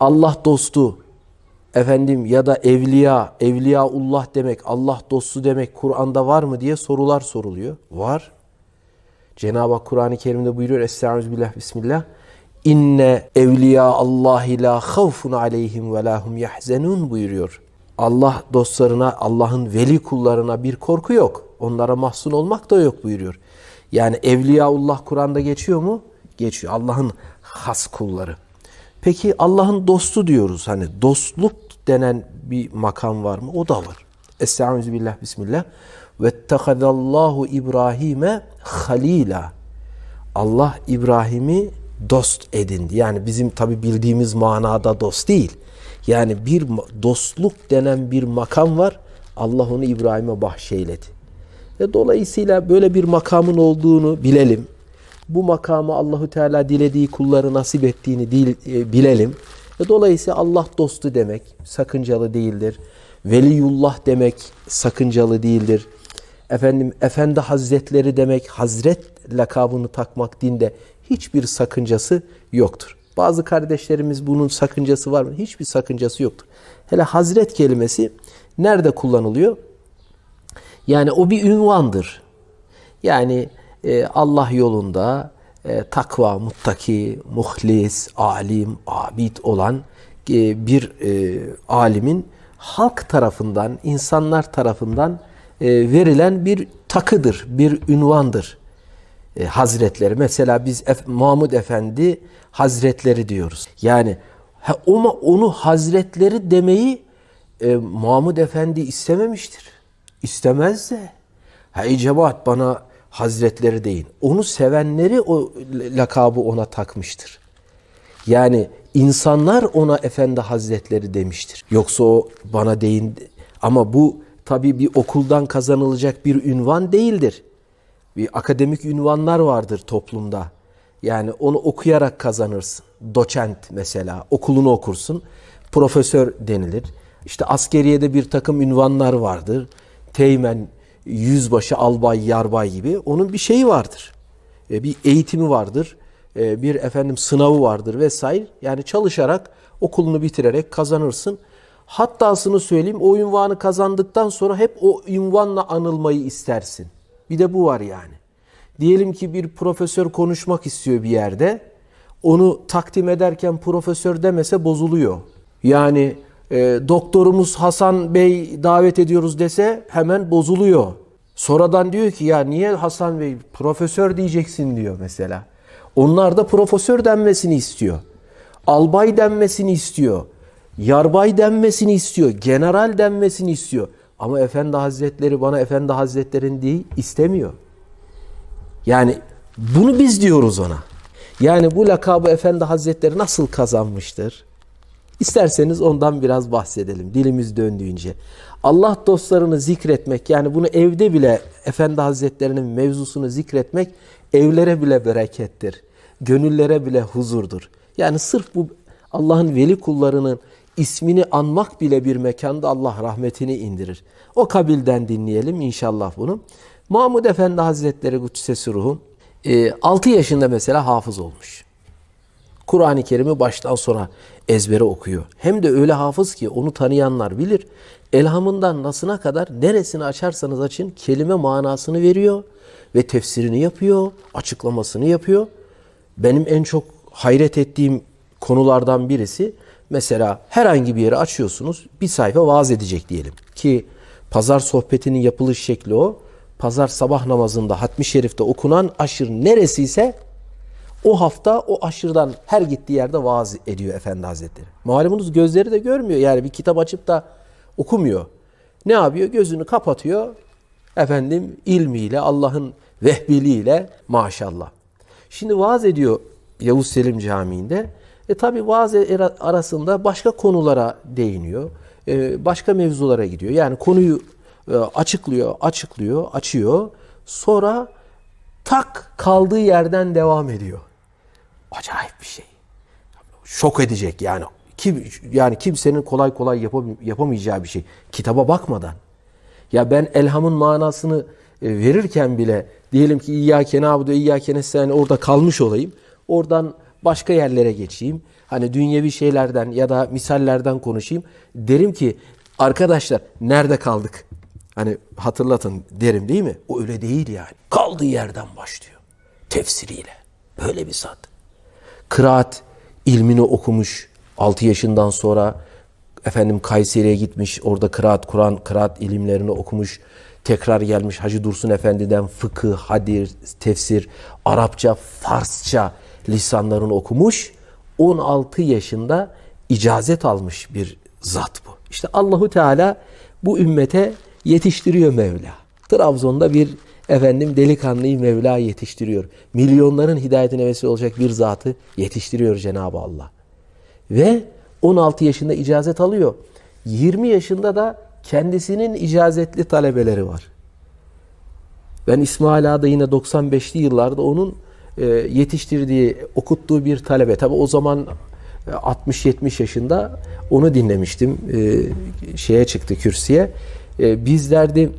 Allah dostu efendim ya da evliya, evliyaullah demek, Allah dostu demek Kur'an'da var mı diye sorular soruluyor. Var. Cenab-ı Hak Kur'an-ı Kerim'de buyuruyor Estağfirullah Bismillah. İnne evliya Allahi la havfun aleyhim ve lahum yahzenun buyuruyor. Allah dostlarına, Allah'ın veli kullarına bir korku yok. Onlara mahzun olmak da yok buyuruyor. Yani evliyaullah Kur'an'da geçiyor mu? Geçiyor. Allah'ın has kulları. Peki Allah'ın dostu diyoruz. Hani dostluk denen bir makam var mı? O da var. Estağfirullah Bismillah. Vettekadallahu İbrahim'e halila. Allah İbrahim'i dost edindi. Yani bizim tabi bildiğimiz manada dost değil. Yani bir dostluk denen bir makam var. Allah onu İbrahim'e bahşeyledi. Ve dolayısıyla böyle bir makamın olduğunu bilelim. Bu makamı Allahu Teala dilediği kulları nasip ettiğini e, bilelim. Ve dolayısıyla Allah dostu demek sakıncalı değildir. Veliyullah demek sakıncalı değildir. Efendim Efendi Hazretleri demek Hazret lakabını takmak dinde hiçbir sakıncası yoktur. Bazı kardeşlerimiz bunun sakıncası var mı? Hiçbir sakıncası yoktur. Hele Hazret kelimesi nerede kullanılıyor? Yani o bir ünvandır. Yani e, Allah yolunda e, takva, muttaki, muhlis, alim, abid olan e, bir e, alimin halk tarafından, insanlar tarafından e, verilen bir takıdır, bir ünvandır. E, hazretleri. Mesela biz Ef Mahmud Efendi Hazretleri diyoruz. Yani ha, onu, onu Hazretleri demeyi e, Mahmud Efendi istememiştir. İstemez de. Ha cemaat bana Hazretleri deyin. Onu sevenleri o lakabı ona takmıştır. Yani insanlar ona Efendi Hazretleri demiştir. Yoksa o bana deyin ama bu tabi bir okuldan kazanılacak bir ünvan değildir. Bir akademik ünvanlar vardır toplumda. Yani onu okuyarak kazanırsın. Doçent mesela okulunu okursun. Profesör denilir. İşte askeriyede bir takım ünvanlar vardır. Teğmen, yüzbaşı, albay, yarbay gibi. Onun bir şeyi vardır. E, bir eğitimi vardır. E, bir efendim sınavı vardır vesaire. Yani çalışarak okulunu bitirerek kazanırsın. Hattasını söyleyeyim o ünvanı kazandıktan sonra hep o ünvanla anılmayı istersin. Bir de bu var yani. Diyelim ki bir profesör konuşmak istiyor bir yerde. Onu takdim ederken profesör demese bozuluyor. Yani e, doktorumuz Hasan Bey davet ediyoruz dese hemen bozuluyor. Sonradan diyor ki ya niye Hasan Bey profesör diyeceksin diyor mesela. Onlar da profesör denmesini istiyor. Albay denmesini istiyor. Yarbay denmesini istiyor. General denmesini istiyor. Ama Efendi Hazretleri bana Efendi Hazretleri'nin değil istemiyor. Yani bunu biz diyoruz ona. Yani bu lakabı Efendi Hazretleri nasıl kazanmıştır? İsterseniz ondan biraz bahsedelim dilimiz döndüğünce. Allah dostlarını zikretmek yani bunu evde bile Efendi Hazretlerinin mevzusunu zikretmek evlere bile berekettir. Gönüllere bile huzurdur. Yani sırf bu Allah'ın veli kullarının ismini anmak bile bir mekanda Allah rahmetini indirir. O kabilden dinleyelim inşallah bunu. Mahmud Efendi Hazretleri Kudsesi Ruhu 6 yaşında mesela hafız olmuş. Kur'an-ı Kerim'i baştan sona ezbere okuyor. Hem de öyle hafız ki onu tanıyanlar bilir. Elhamından nasına kadar neresini açarsanız açın kelime manasını veriyor ve tefsirini yapıyor, açıklamasını yapıyor. Benim en çok hayret ettiğim konulardan birisi mesela herhangi bir yeri açıyorsunuz bir sayfa vaaz edecek diyelim ki pazar sohbetinin yapılış şekli o. Pazar sabah namazında hatmi şerifte okunan aşır neresiyse o hafta o aşırdan her gittiği yerde vaaz ediyor Efendi Hazretleri. Malumunuz gözleri de görmüyor. Yani bir kitap açıp da okumuyor. Ne yapıyor? Gözünü kapatıyor. Efendim ilmiyle, Allah'ın vehbiliyle maşallah. Şimdi vaaz ediyor Yavuz Selim Camii'nde. E tabi vaaz arasında başka konulara değiniyor. E, başka mevzulara gidiyor. Yani konuyu e, açıklıyor, açıklıyor, açıyor. Sonra tak kaldığı yerden devam ediyor. Acayip bir şey. Şok edecek yani. Kim yani kimsenin kolay kolay yapam yapamayacağı bir şey. Kitaba bakmadan. Ya ben elhamın manasını e, verirken bile diyelim ki İyyâke nâbudu İyyâke nestaîn orada kalmış olayım. Oradan başka yerlere geçeyim. hani dünyevi şeylerden ya da misallerden konuşayım. Derim ki arkadaşlar nerede kaldık? Hani hatırlatın derim değil mi? O öyle değil yani. Kaldığı yerden başlıyor. Tefsiriyle. Böyle bir zat. Kıraat ilmini okumuş 6 yaşından sonra efendim Kayseri'ye gitmiş. Orada kıraat, Kur'an, kıraat ilimlerini okumuş. Tekrar gelmiş Hacı Dursun Efendi'den fıkıh, hadir, tefsir, Arapça, Farsça lisanlarını okumuş. 16 yaşında icazet almış bir zat bu. İşte Allahu Teala bu ümmete yetiştiriyor Mevla. Trabzon'da bir efendim delikanlıyı Mevla yetiştiriyor. Milyonların hidayetine vesile olacak bir zatı yetiştiriyor Cenab-ı Allah. Ve 16 yaşında icazet alıyor. 20 yaşında da kendisinin icazetli talebeleri var. Ben İsmail Ağa'da yine 95'li yıllarda onun e, yetiştirdiği, okuttuğu bir talebe. Tabi o zaman e, 60-70 yaşında onu dinlemiştim. E, şeye çıktı kürsüye. E, bizlerdi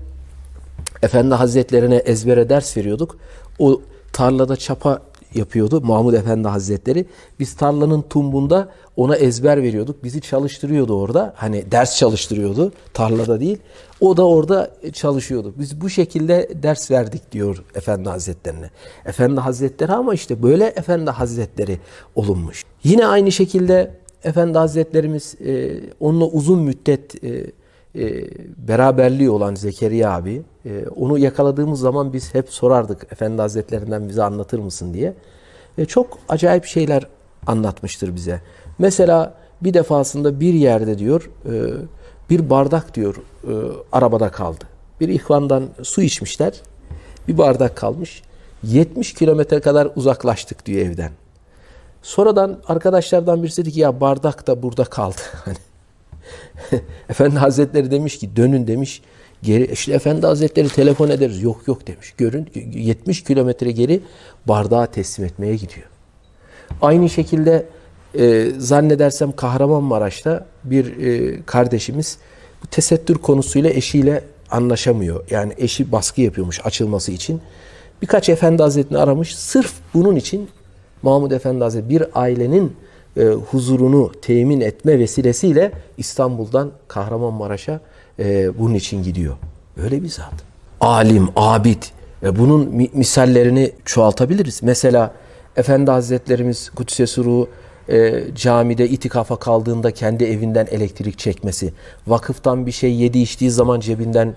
Efendi Hazretlerine ezbere ders veriyorduk. O tarlada çapa yapıyordu Mahmud Efendi Hazretleri. Biz tarlanın tumbunda ona ezber veriyorduk. Bizi çalıştırıyordu orada. Hani ders çalıştırıyordu. Tarlada değil. O da orada çalışıyordu. Biz bu şekilde ders verdik diyor Efendi Hazretlerine. Efendi Hazretleri ama işte böyle Efendi Hazretleri olunmuş. Yine aynı şekilde Efendi Hazretlerimiz e, onunla uzun müddet e, e, beraberliği olan Zekeriya abi e, onu yakaladığımız zaman biz hep sorardık Efendi Hazretlerinden bize anlatır mısın diye. E, çok acayip şeyler anlatmıştır bize. Mesela bir defasında bir yerde diyor e, bir bardak diyor e, arabada kaldı. Bir ihvandan su içmişler. Bir bardak kalmış. 70 kilometre kadar uzaklaştık diyor evden. Sonradan arkadaşlardan birisi dedi ki ya bardak da burada kaldı. Hani Efendi Hazretleri demiş ki dönün demiş. Geri, işte Efendi Hazretleri telefon ederiz. Yok yok demiş. Görün 70 kilometre geri bardağı teslim etmeye gidiyor. Aynı şekilde e, zannedersem Kahramanmaraş'ta bir e, kardeşimiz bu tesettür konusuyla eşiyle anlaşamıyor. Yani eşi baskı yapıyormuş açılması için. Birkaç Efendi Hazretini aramış. Sırf bunun için Mahmud Efendi Hazretleri bir ailenin e, huzurunu temin etme vesilesiyle İstanbul'dan Kahramanmaraş'a e, bunun için gidiyor. Öyle bir zat. Alim, abid. E, bunun mi- misallerini çoğaltabiliriz. Mesela Efendi Hazretlerimiz Kudüs'e Suru e, camide itikafa kaldığında kendi evinden elektrik çekmesi, vakıftan bir şey yedi içtiği zaman cebinden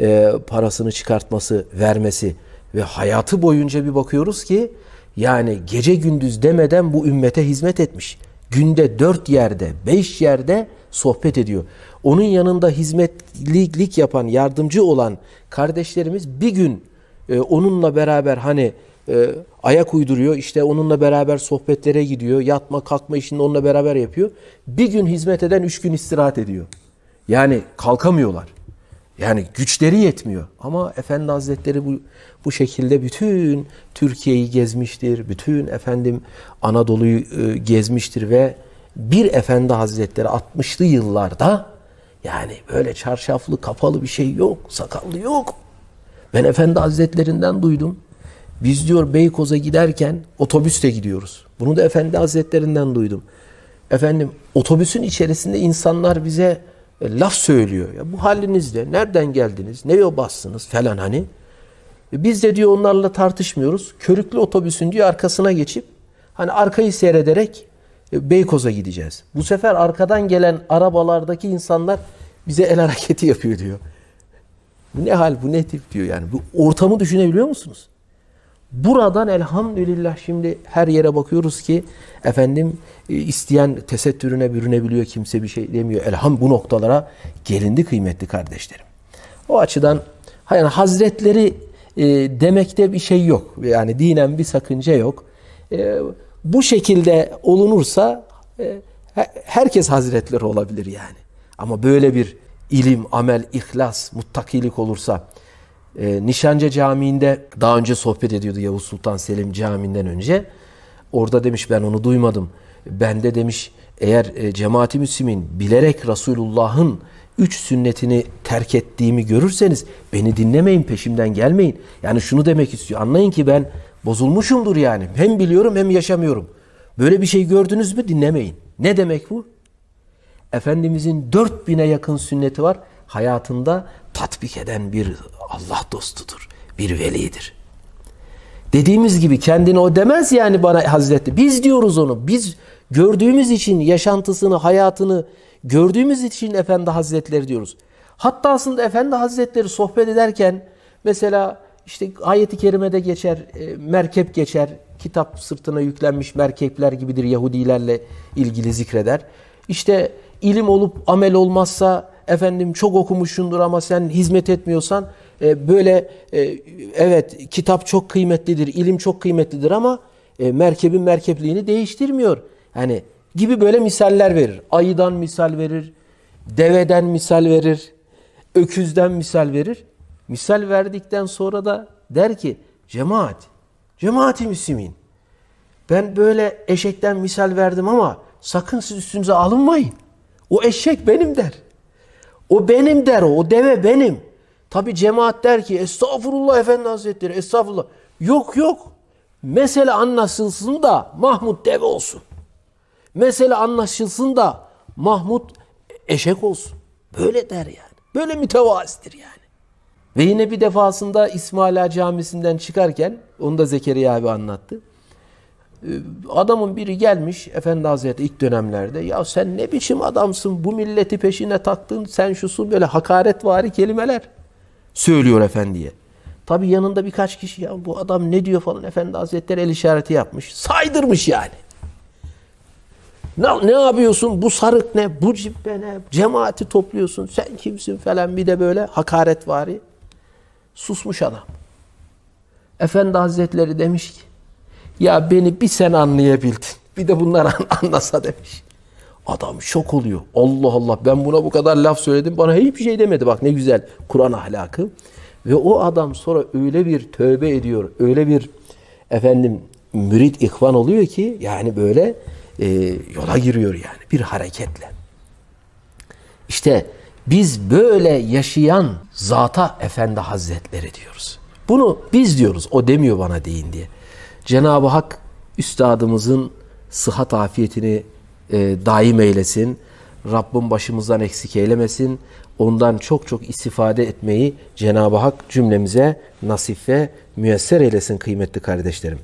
e, parasını çıkartması, vermesi ve hayatı boyunca bir bakıyoruz ki yani gece gündüz demeden bu ümmete hizmet etmiş. Günde dört yerde, beş yerde sohbet ediyor. Onun yanında hizmetlilik yapan, yardımcı olan kardeşlerimiz bir gün e, onunla beraber hani e, ayak uyduruyor. işte onunla beraber sohbetlere gidiyor. Yatma kalkma işini onunla beraber yapıyor. Bir gün hizmet eden üç gün istirahat ediyor. Yani kalkamıyorlar. Yani güçleri yetmiyor. Ama Efendi Hazretleri bu, bu şekilde bütün Türkiye'yi gezmiştir. Bütün efendim Anadolu'yu e, gezmiştir ve bir Efendi Hazretleri 60'lı yıllarda yani böyle çarşaflı kapalı bir şey yok. Sakallı yok. Ben Efendi Hazretlerinden duydum. Biz diyor Beykoz'a giderken otobüste gidiyoruz. Bunu da Efendi Hazretlerinden duydum. Efendim otobüsün içerisinde insanlar bize laf söylüyor. Ya bu halinizle nereden geldiniz? Ne yobazsınız falan hani. E, Biz de diyor onlarla tartışmıyoruz. Körüklü otobüsün diyor arkasına geçip hani arkayı seyrederek e, Beykoz'a gideceğiz. Bu sefer arkadan gelen arabalardaki insanlar bize el hareketi yapıyor diyor. Bu ne hal bu ne tip diyor yani. Bu ortamı düşünebiliyor musunuz? Buradan elhamdülillah şimdi her yere bakıyoruz ki efendim e, isteyen tesettürüne bürünebiliyor kimse bir şey demiyor. Elham bu noktalara gelindi kıymetli kardeşlerim. O açıdan yani hazretleri e, demekte bir şey yok. Yani dinen bir sakınca yok. E, bu şekilde olunursa e, he- herkes hazretleri olabilir yani. Ama böyle bir ilim, amel, ihlas, muttakilik olursa e, Nişancı Camii'nde daha önce sohbet ediyordu Yavuz Sultan Selim Camii'nden önce. Orada demiş ben onu duymadım. Ben de demiş eğer e, cemaati müslimin bilerek Resulullah'ın üç sünnetini terk ettiğimi görürseniz beni dinlemeyin peşimden gelmeyin. Yani şunu demek istiyor anlayın ki ben bozulmuşumdur yani. Hem biliyorum hem yaşamıyorum. Böyle bir şey gördünüz mü dinlemeyin. Ne demek bu? Efendimizin 4000'e yakın sünneti var. Hayatında tatbik eden bir Allah dostudur. Bir velidir. Dediğimiz gibi kendine o demez yani bana Hazreti. Biz diyoruz onu. Biz gördüğümüz için yaşantısını, hayatını gördüğümüz için Efendi Hazretleri diyoruz. Hatta aslında Efendi Hazretleri sohbet ederken mesela işte ayeti kerimede geçer, e, merkep geçer, kitap sırtına yüklenmiş merkepler gibidir Yahudilerle ilgili zikreder. İşte ilim olup amel olmazsa efendim çok okumuşsundur ama sen hizmet etmiyorsan e, böyle e, evet kitap çok kıymetlidir, ilim çok kıymetlidir ama e, merkebin merkepliğini değiştirmiyor. Yani gibi böyle misaller verir. Ayıdan misal verir, deveden misal verir, öküzden misal verir. Misal verdikten sonra da der ki cemaat, cemaati müslimin. Ben böyle eşekten misal verdim ama sakın siz üstünüze alınmayın. O eşek benim der. O benim der o. O deve benim. Tabi cemaat der ki estağfurullah efendi hazretleri estağfurullah. Yok yok. Mesele anlaşılsın da Mahmut deve olsun. Mesele anlaşılsın da Mahmut eşek olsun. Böyle der yani. Böyle mütevazidir yani. Ve yine bir defasında İsmaila Camisi'nden çıkarken, onu da Zekeriya abi anlattı. Ee, Adamın biri gelmiş Efendi Hazretleri ilk dönemlerde ya sen ne biçim adamsın bu milleti peşine taktın sen şusun böyle hakaretvari kelimeler söylüyor efendiye. Tabi yanında birkaç kişi ya bu adam ne diyor falan Efendi Hazretleri el işareti yapmış. Saydırmış yani. Ne, ne yapıyorsun? Bu sarık ne? Bu cibbe ne? Cemaati topluyorsun. Sen kimsin falan bir de böyle hakaretvari. Susmuş adam. Efendi Hazretleri demiş ki ya beni bir sen anlayabildin. Bir de bunlar an- anlasa demiş. Adam şok oluyor. Allah Allah ben buna bu kadar laf söyledim. Bana hiçbir şey demedi. Bak ne güzel Kur'an ahlakı. Ve o adam sonra öyle bir tövbe ediyor. Öyle bir efendim mürit ihvan oluyor ki yani böyle e, yola giriyor yani bir hareketle. İşte biz böyle yaşayan zata Efendi Hazretleri diyoruz. Bunu biz diyoruz. O demiyor bana deyin diye. Cenab-ı Hak üstadımızın sıhhat afiyetini e, daim eylesin. Rabbim başımızdan eksik eylemesin. Ondan çok çok istifade etmeyi Cenab-ı Hak cümlemize nasip ve müyesser eylesin kıymetli kardeşlerim.